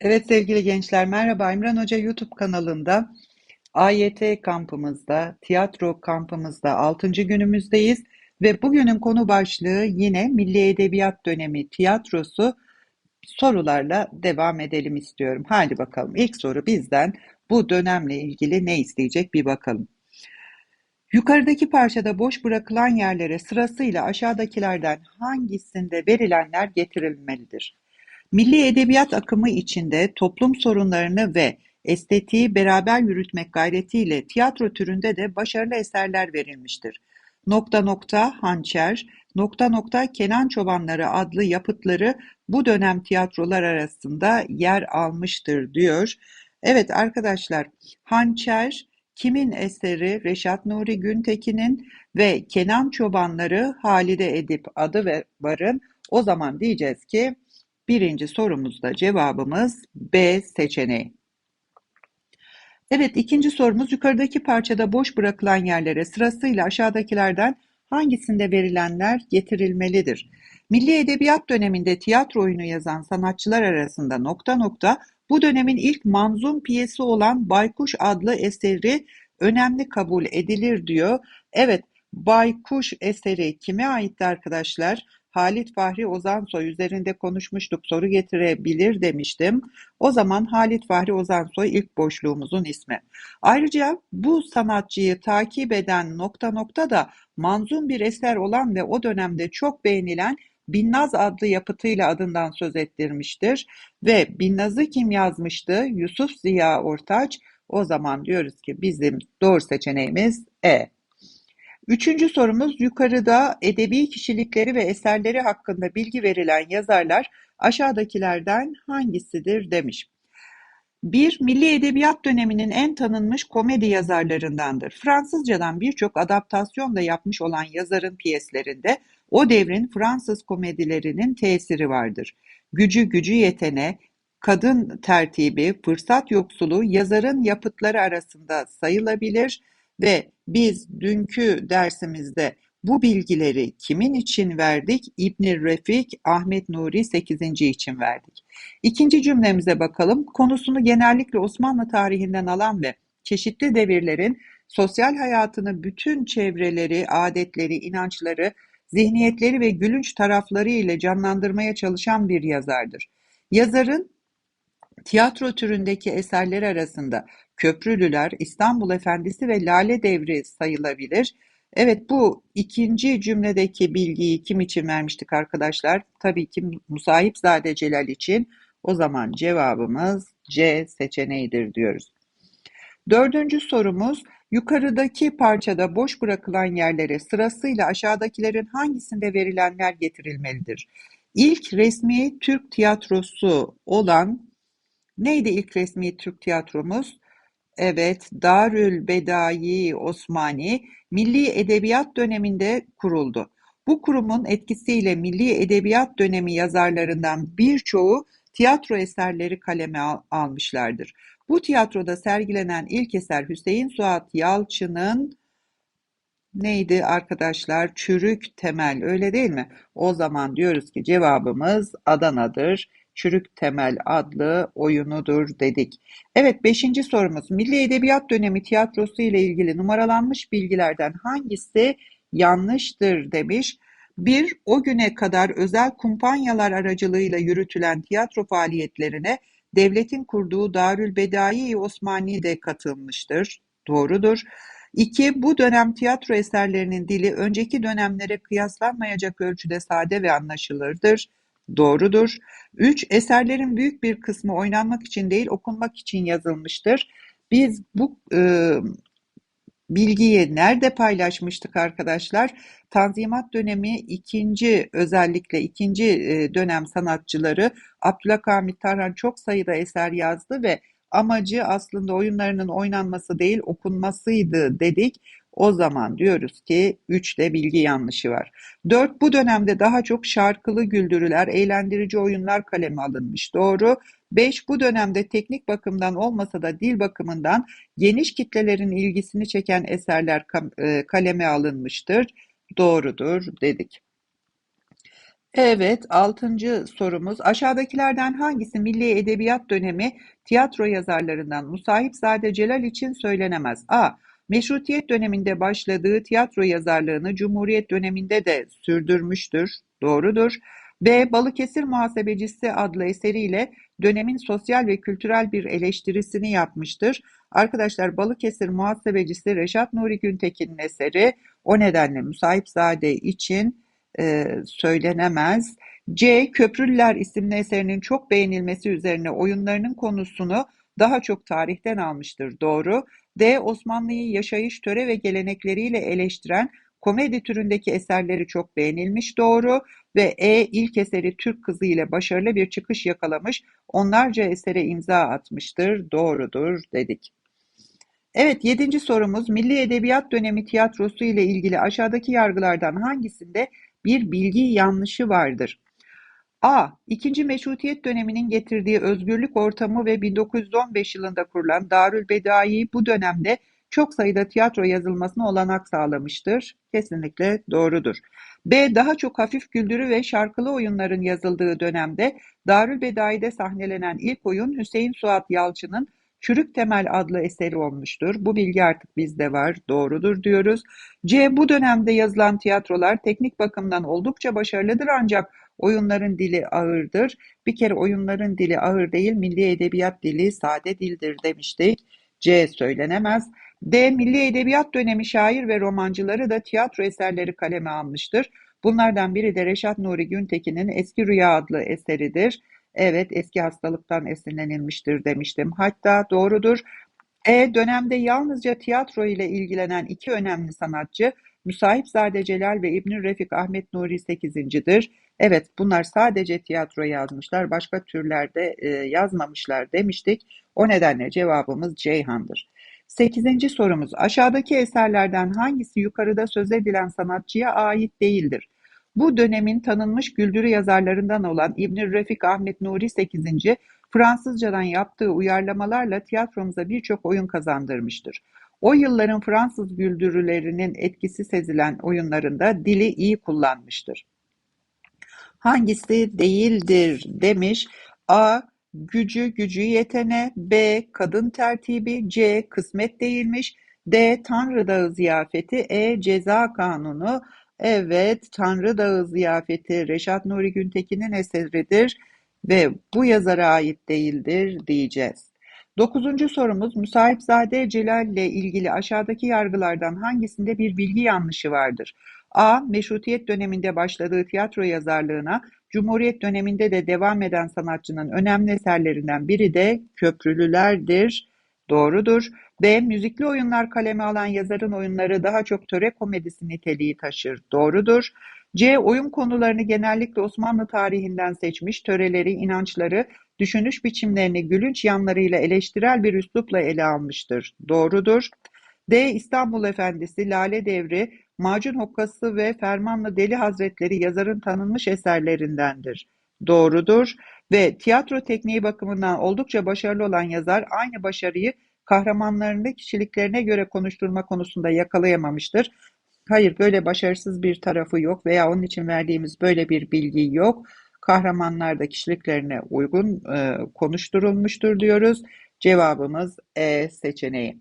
Evet sevgili gençler merhaba İmran Hoca YouTube kanalında AYT kampımızda, tiyatro kampımızda 6. günümüzdeyiz ve bugünün konu başlığı yine Milli Edebiyat Dönemi tiyatrosu sorularla devam edelim istiyorum. Hadi bakalım ilk soru bizden bu dönemle ilgili ne isteyecek bir bakalım. Yukarıdaki parçada boş bırakılan yerlere sırasıyla aşağıdakilerden hangisinde verilenler getirilmelidir? Milli edebiyat akımı içinde toplum sorunlarını ve estetiği beraber yürütmek gayretiyle tiyatro türünde de başarılı eserler verilmiştir. Nokta nokta Hançer, nokta nokta Kenan Çobanları adlı yapıtları bu dönem tiyatrolar arasında yer almıştır diyor. Evet arkadaşlar Hançer kimin eseri? Reşat Nuri Güntekin'in ve Kenan Çobanları Halide Edip adı ve varın. O zaman diyeceğiz ki Birinci sorumuzda cevabımız B seçeneği. Evet ikinci sorumuz yukarıdaki parçada boş bırakılan yerlere sırasıyla aşağıdakilerden hangisinde verilenler getirilmelidir? Milli Edebiyat döneminde tiyatro oyunu yazan sanatçılar arasında nokta nokta bu dönemin ilk manzum piyesi olan Baykuş adlı eseri önemli kabul edilir diyor. Evet Baykuş eseri kime aitti arkadaşlar? Halit Fahri Ozansoy üzerinde konuşmuştuk, soru getirebilir demiştim. O zaman Halit Fahri Ozansoy ilk boşluğumuzun ismi. Ayrıca bu sanatçıyı takip eden nokta nokta da manzum bir eser olan ve o dönemde çok beğenilen Binnaz adlı yapıtıyla adından söz ettirmiştir. Ve Binnaz'ı kim yazmıştı? Yusuf Ziya Ortaç. O zaman diyoruz ki bizim doğru seçeneğimiz E. Üçüncü sorumuz yukarıda edebi kişilikleri ve eserleri hakkında bilgi verilen yazarlar aşağıdakilerden hangisidir demiş. Bir, Milli Edebiyat döneminin en tanınmış komedi yazarlarındandır. Fransızcadan birçok adaptasyonla yapmış olan yazarın piyeslerinde o devrin Fransız komedilerinin tesiri vardır. Gücü gücü yetene, kadın tertibi, fırsat yoksulu yazarın yapıtları arasında sayılabilir ve biz dünkü dersimizde bu bilgileri kimin için verdik? İbn Refik, Ahmet Nuri 8. için verdik. İkinci cümlemize bakalım. Konusunu genellikle Osmanlı tarihinden alan ve çeşitli devirlerin sosyal hayatını bütün çevreleri, adetleri, inançları, zihniyetleri ve gülünç tarafları ile canlandırmaya çalışan bir yazardır. Yazarın tiyatro türündeki eserleri arasında Köprülüler, İstanbul Efendisi ve Lale Devri sayılabilir. Evet bu ikinci cümledeki bilgiyi kim için vermiştik arkadaşlar? Tabii ki Musahipzade Celal için. O zaman cevabımız C seçeneğidir diyoruz. Dördüncü sorumuz yukarıdaki parçada boş bırakılan yerlere sırasıyla aşağıdakilerin hangisinde verilenler getirilmelidir? İlk resmi Türk tiyatrosu olan neydi ilk resmi Türk tiyatromuz? Evet, Darül Bedai Osmani Milli Edebiyat döneminde kuruldu. Bu kurumun etkisiyle Milli Edebiyat dönemi yazarlarından birçoğu tiyatro eserleri kaleme al almışlardır. Bu tiyatroda sergilenen ilk eser Hüseyin Suat Yalçın'ın neydi arkadaşlar? Çürük Temel öyle değil mi? O zaman diyoruz ki cevabımız Adana'dır. Çürük Temel adlı oyunudur dedik. Evet beşinci sorumuz Milli Edebiyat Dönemi tiyatrosu ile ilgili numaralanmış bilgilerden hangisi yanlıştır demiş. Bir, o güne kadar özel kumpanyalar aracılığıyla yürütülen tiyatro faaliyetlerine devletin kurduğu Darül Bedai Osmani de katılmıştır. Doğrudur. İki, bu dönem tiyatro eserlerinin dili önceki dönemlere kıyaslanmayacak ölçüde sade ve anlaşılırdır. Doğrudur. Üç, eserlerin büyük bir kısmı oynanmak için değil okunmak için yazılmıştır. Biz bu e, bilgiyi nerede paylaşmıştık arkadaşlar? Tanzimat dönemi ikinci özellikle ikinci e, dönem sanatçıları Abdülhamit Tarhan çok sayıda eser yazdı ve amacı aslında oyunlarının oynanması değil okunmasıydı dedik. O zaman diyoruz ki 3'te bilgi yanlışı var. 4 bu dönemde daha çok şarkılı güldürüler, eğlendirici oyunlar kaleme alınmış. Doğru. 5 bu dönemde teknik bakımdan olmasa da dil bakımından geniş kitlelerin ilgisini çeken eserler e, kaleme alınmıştır. Doğrudur dedik. Evet, altıncı sorumuz. Aşağıdakilerden hangisi Milli Edebiyat dönemi tiyatro yazarlarından Musahipzade Celal için söylenemez? A. Meşrutiyet döneminde başladığı tiyatro yazarlığını Cumhuriyet döneminde de sürdürmüştür. Doğrudur. B. Balıkesir Muhasebecisi adlı eseriyle dönemin sosyal ve kültürel bir eleştirisini yapmıştır. Arkadaşlar Balıkesir Muhasebecisi Reşat Nuri Güntekin'in eseri o nedenle Musahipzade için e, söylenemez. C. Köprülüler isimli eserinin çok beğenilmesi üzerine oyunlarının konusunu daha çok tarihten almıştır. Doğru. D. Osmanlı'yı yaşayış, töre ve gelenekleriyle eleştiren komedi türündeki eserleri çok beğenilmiş. Doğru. Ve E. ilk eseri Türk Kızı ile başarılı bir çıkış yakalamış, onlarca esere imza atmıştır. Doğrudur dedik. Evet, yedinci sorumuz Milli Edebiyat dönemi tiyatrosu ile ilgili aşağıdaki yargılardan hangisinde bir bilgi yanlışı vardır? A. İkinci Meşrutiyet döneminin getirdiği özgürlük ortamı ve 1915 yılında kurulan Darülbedai bu dönemde çok sayıda tiyatro yazılmasına olanak sağlamıştır. Kesinlikle doğrudur. B. Daha çok hafif güldürü ve şarkılı oyunların yazıldığı dönemde Darülbedai'de sahnelenen ilk oyun Hüseyin Suat Yalçın'ın Çürük Temel adlı eseri olmuştur. Bu bilgi artık bizde var. Doğrudur diyoruz. C. Bu dönemde yazılan tiyatrolar teknik bakımdan oldukça başarılıdır ancak oyunların dili ağırdır. Bir kere oyunların dili ağır değil, milli edebiyat dili sade dildir demiştik. C söylenemez. D. Milli Edebiyat dönemi şair ve romancıları da tiyatro eserleri kaleme almıştır. Bunlardan biri de Reşat Nuri Güntekin'in Eski Rüya adlı eseridir. Evet, eski hastalıktan esinlenilmiştir demiştim. Hatta doğrudur. E dönemde yalnızca tiyatro ile ilgilenen iki önemli sanatçı Müsahipzade Celal ve İbnü Refik Ahmet Nuri Sekizincidir. Evet bunlar sadece tiyatro yazmışlar, başka türlerde e, yazmamışlar demiştik. O nedenle cevabımız Ceyhan'dır. Sekizinci sorumuz aşağıdaki eserlerden hangisi yukarıda söz edilen sanatçıya ait değildir? Bu dönemin tanınmış güldürü yazarlarından olan İbn Refik Ahmet Nuri 8. Fransızcadan yaptığı uyarlamalarla tiyatromuza birçok oyun kazandırmıştır. O yılların Fransız güldürülerinin etkisi sezilen oyunlarında dili iyi kullanmıştır. Hangisi değildir demiş. A. Gücü gücü yetene. B. Kadın tertibi. C. Kısmet değilmiş. D. Tanrı Dağı ziyafeti. E. Ceza kanunu. Evet, Tanrı Dağı ziyafeti Reşat Nuri Güntekin'in eseridir ve bu yazara ait değildir diyeceğiz. Dokuzuncu sorumuz Müsahipzade Celal ile ilgili aşağıdaki yargılardan hangisinde bir bilgi yanlışı vardır? A. Meşrutiyet döneminde başladığı tiyatro yazarlığına Cumhuriyet döneminde de devam eden sanatçının önemli eserlerinden biri de Köprülülerdir. Doğrudur. B. Müzikli oyunlar kaleme alan yazarın oyunları daha çok töre komedisi niteliği taşır. Doğrudur. C. Oyun konularını genellikle Osmanlı tarihinden seçmiş, töreleri, inançları, düşünüş biçimlerini gülünç yanlarıyla eleştirel bir üslupla ele almıştır. Doğrudur. D. İstanbul Efendisi, Lale Devri, Macun Hokkası ve Fermanlı Deli Hazretleri yazarın tanınmış eserlerindendir. Doğrudur. Ve tiyatro tekniği bakımından oldukça başarılı olan yazar aynı başarıyı kahramanlarını kişiliklerine göre konuşturma konusunda yakalayamamıştır. Hayır, böyle başarısız bir tarafı yok veya onun için verdiğimiz böyle bir bilgi yok. Kahramanlar da kişiliklerine uygun e, konuşturulmuştur diyoruz. Cevabımız E seçeneği.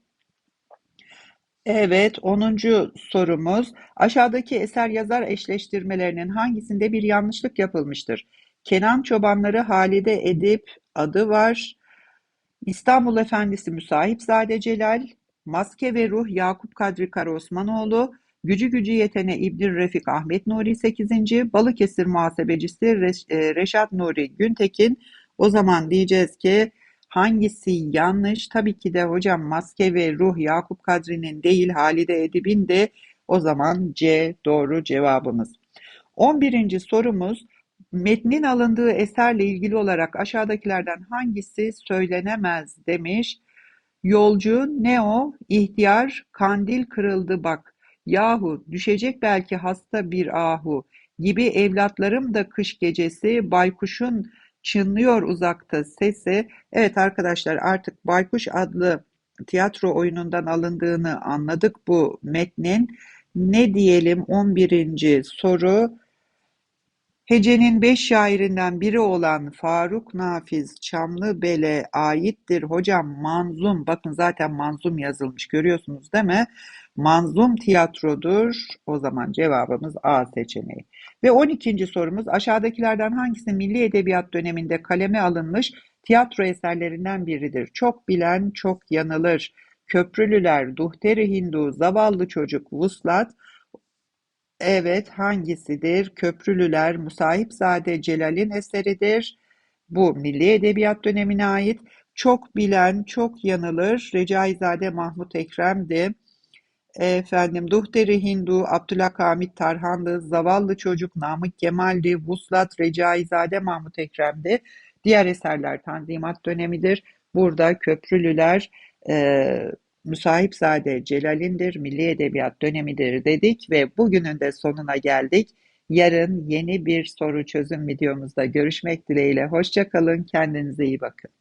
Evet, 10. sorumuz. Aşağıdaki eser yazar eşleştirmelerinin hangisinde bir yanlışlık yapılmıştır? Kenan Çobanları Halide Edip adı var. İstanbul Efendisi Müsahipzade Celal, Maske ve Ruh Yakup Kadri Karaosmanoğlu, Gücü Gücü Yetene İbn Refik Ahmet Nuri 8. Balıkesir Muhasebecisi e, Reşat Nuri Güntekin. O zaman diyeceğiz ki hangisi yanlış? Tabii ki de hocam Maske ve Ruh Yakup Kadri'nin değil Halide Edip'in de o zaman C doğru cevabımız. 11. sorumuz Metnin alındığı eserle ilgili olarak aşağıdakilerden hangisi söylenemez demiş. Yolcu, ne o? İhtiyar, kandil kırıldı bak. Yahu düşecek belki hasta bir ahu gibi evlatlarım da kış gecesi baykuşun çınlıyor uzakta sesi. Evet arkadaşlar artık Baykuş adlı tiyatro oyunundan alındığını anladık bu metnin. Ne diyelim 11. soru Hece'nin beş şairinden biri olan Faruk Nafiz Çamlıbel'e aittir. Hocam manzum, bakın zaten manzum yazılmış görüyorsunuz değil mi? Manzum tiyatrodur. O zaman cevabımız A seçeneği. Ve 12. sorumuz aşağıdakilerden hangisi milli edebiyat döneminde kaleme alınmış tiyatro eserlerinden biridir? Çok bilen çok yanılır. Köprülüler, Duhteri Hindu, Zavallı Çocuk, Vuslat, Evet, hangisidir? Köprülüler Musahipzade Celal'in eseridir. Bu Milli Edebiyat dönemine ait. Çok bilen çok yanılır. Recaizade Mahmut Ekrem'di. Efendim Duhteri Hindu, Abdülhamit Tarhanlı, Zavallı Çocuk Namık Kemal'di, Vuslat Recaizade Mahmut Ekrem'di. Diğer eserler Tanzimat dönemidir. Burada Köprülüler e, Müsahipzade Celal'indir, Milli Edebiyat dönemidir dedik ve bugünün de sonuna geldik. Yarın yeni bir soru çözüm videomuzda görüşmek dileğiyle. Hoşça kalın, kendinize iyi bakın.